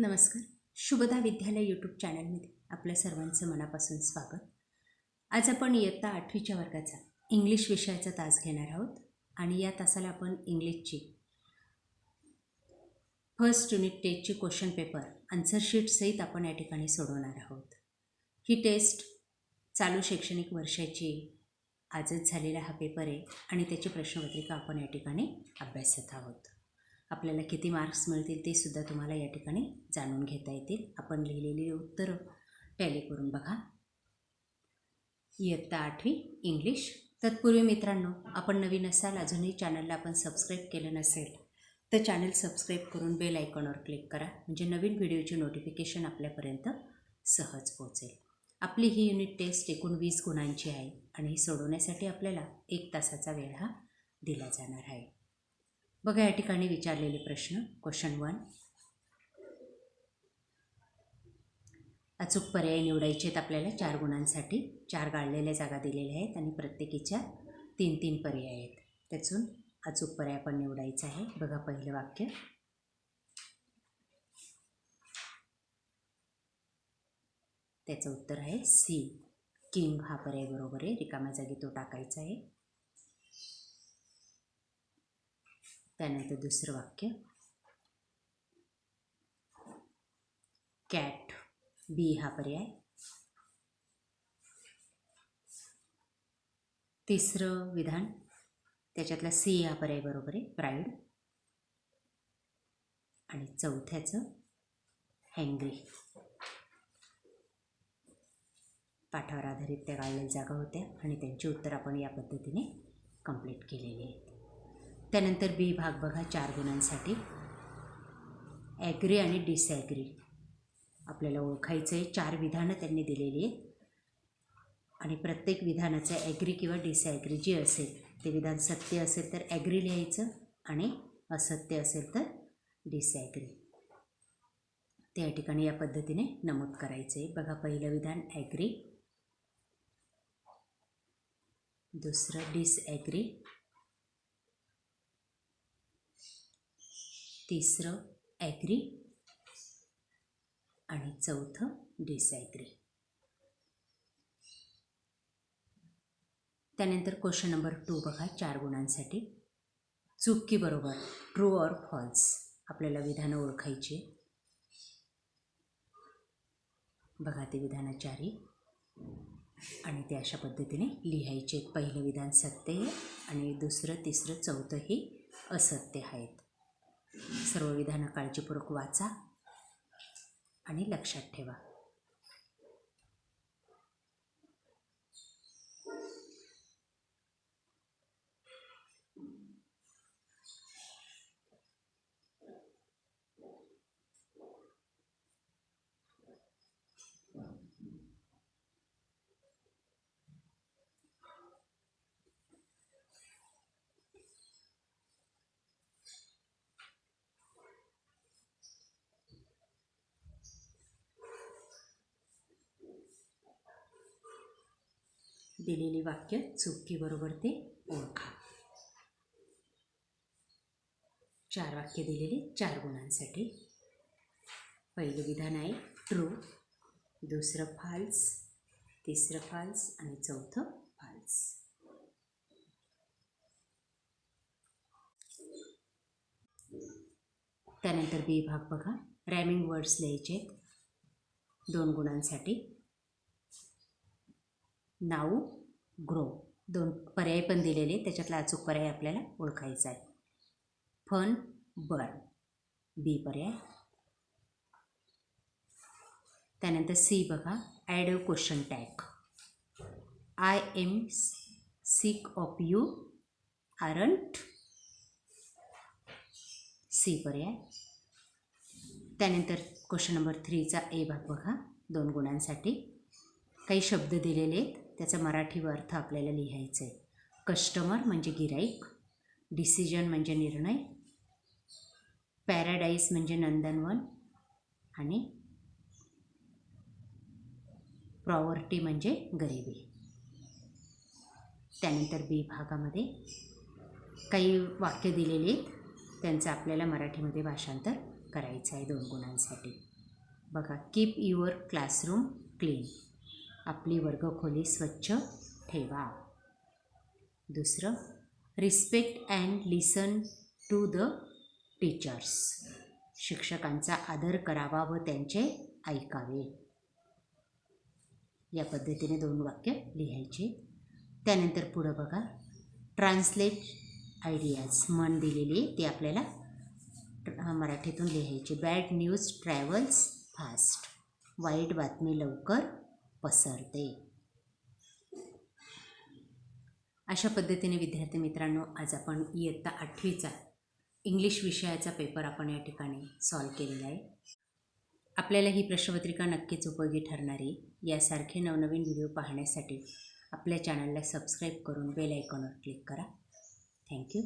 नमस्कार. शुभदा विद्यालय यूट्यूब चॅनलमध्ये आपल्या सर्वांचं मनापासून स्वागत. आज आपण इयत्ता आठवीच्या वर्गाचा इंग्लिश विषयाचा तास घेणार आहोत आणि या तासाला आपण इंग्लिशची फर्स्ट युनिट टेस्टची क्वेश्चन पेपर आन्सर शीटसहित आपण या ठिकाणी सोडवणार आहोत. ही टेस्ट चालू शैक्षणिक वर्षाची आजच झालेला हा पेपर आहे आणि त्याची प्रश्नपत्रिका आपण या ठिकाणी अभ्यासत आहोत. आपल्याला किती मार्क्स मिळतील ते सुद्धा तुम्हाला या ठिकाणी जाणून घेता येतील. आपण लिहिलेली उत्तरं टॅली करून बघा. इयत्ता आठवी इंग्लिश तत्पूर्वी मित्रांनो आपण नवीन असाल अजूनही चॅनलला आपण सबस्क्राईब केलं नसेल तर चॅनल सबस्क्राईब करून बेल आयकॉनवर क्लिक करा. म्हणजे नवीन व्हिडिओची नोटिफिकेशन आपल्यापर्यंत सहज पोहोचेल. आपली ही युनिट टेस्ट एकूण वीस गुणांची आहे आणि ही सोडवण्यासाठी आपल्याला एक तासाचा वेळ हा दिला जाणार आहे. बघा या ठिकाणी विचारलेले प्रश्न. क्वेश्चन वन अचूक पर्याय निवडायचे आहेत आपल्याला चार गुणांसाठी. चार गाळलेल्या जागा दिलेल्या आहेत आणि प्रत्येकीच्या तीन तीन पर्याय आहेत. त्यातून अचूक पर्याय आपण निवडायचा आहे. बघा पहिलं वाक्य. त्याचं उत्तर आहे सी. किंग हा पर्याय बरोबर आहे. रिकाम्या जागी तो टाकायचा आहे. त्यानंतर दुसरं वाक्य. कॅट बी हा पर्याय. तिसरं विधान त्याच्यातला सी हा पर्याय बरोबर आहे प्राईड. आणि चौथ्याचं हँग्री. पाठावर आधारित त्या काढलेल्या जागा होत्या आणि त्यांची उत्तर आपण या पद्धतीने कंप्लीट केलेली त्यानंतर बी भाग बघा चार गुणांसाठी. ॲग्री आणि डिसॲग्री आपल्याला ओळखायचं आहे चार विधानं त्यांनी दिलेली आहेत. आणि प्रत्येक विधानाचं ॲग्री किंवा डिसॲग्री जी असेल ते विधान सत्य असेल तर ॲग्री लिहायचं आणि असत्य असेल तर डिसॲग्री त्या ठिकाणी या पद्धतीने नमूद करायचं आहे बघा पहिलं विधान ॲग्री दुसरं डिसॲग्री तिसरं ॲग्री आणि चौथं डिसॲग्री. त्यानंतर क्वेश्चन नंबर टू बघा चार गुणांसाठी. चूक बरोबर ट्रू ऑर फॉल्स आपल्याला विधानं ओळखायची बघा ते विधानं चारी आणि ते अशा पद्धतीने लिहायचे पहिलं विधान सत्य आहे आणि दुसरं तिसरं चौथंही असत्य आहेत. सर्व विधानं काळजीपूर्वक वाचा आणि लक्षात ठेवा. दिलेली वाक्य चुकी बरोबर ते ओळखा. चार वाक्य दिलेली चार गुणांसाठी. पहिलं विधान आहे ट्रू दुसरं फाल्स तिसरं फाल्स आणि चौथं फाल्स त्यानंतर बी भाग बघा. रॅमिंग वर्ड्स लिहायचे आहेत. दोन गुणांसाठी. नाऊ ग्रो दोन पर्याय पण दिलेले त्याच्यातला अचूक पर्याय आपल्याला ओळखायचा आहे. Fun burn. बी पर्याय. त्यानंतर सी बघा. Add a question tag. I am sick of you aren't. C पर्याय. त्यानंतर क्वेश्चन नंबर थ्रीचा ए भाग बघा. दोन गुणांसाठी. काही शब्द दिलेले आहेत. त्याचा मराठी अर्थ आपल्याला लिहायचा आहे कस्टमर म्हणजे गिराईक डिसिजन म्हणजे निर्णय पॅराडाईस म्हणजे नंदनवन आणि प्रॉवर्टी म्हणजे गरिबी. त्यानंतर बी भागामध्ये काही वाक्य दिलेली आहेत. त्यांचं आपल्याला मराठीमध्ये भाषांतर करायचं आहे दोन गुणांसाठी. बघा कीप युअर क्लासरूम क्लीन आपली वर्गखोली स्वच्छ ठेवा. दुसरं respect and listen to the teachers शिक्षकांचा आदर करावा व त्यांचे ऐकावे. या पद्धतीने दोन वाक्य लिहायचे. त्यानंतर पुढं बघा. ट्रान्सलेट आयडियाज मन दिलेली आहे ती आपल्याला ट्र- मराठीतून लिहायची. बॅड न्यूज ट्रॅव्हल्स फास्ट वाईट बातमी लवकर पसरते. अशा पद्धतीने विद्यार्थी मित्रांनो आज आपण इयत्ता आठवीचा इंग्लिश विषयाचा पेपर आपण या ठिकाणी सॉल्व केलेला आहे. आपल्याला ही प्रश्नपत्रिका नक्कीच उपयोगी ठरणारी. यासारखे नवनवीन व्हिडिओ पाहण्यासाठी आपल्या चॅनलला सबस्क्राईब करून बेल आयकॉनवर क्लिक करा. थँक्यू.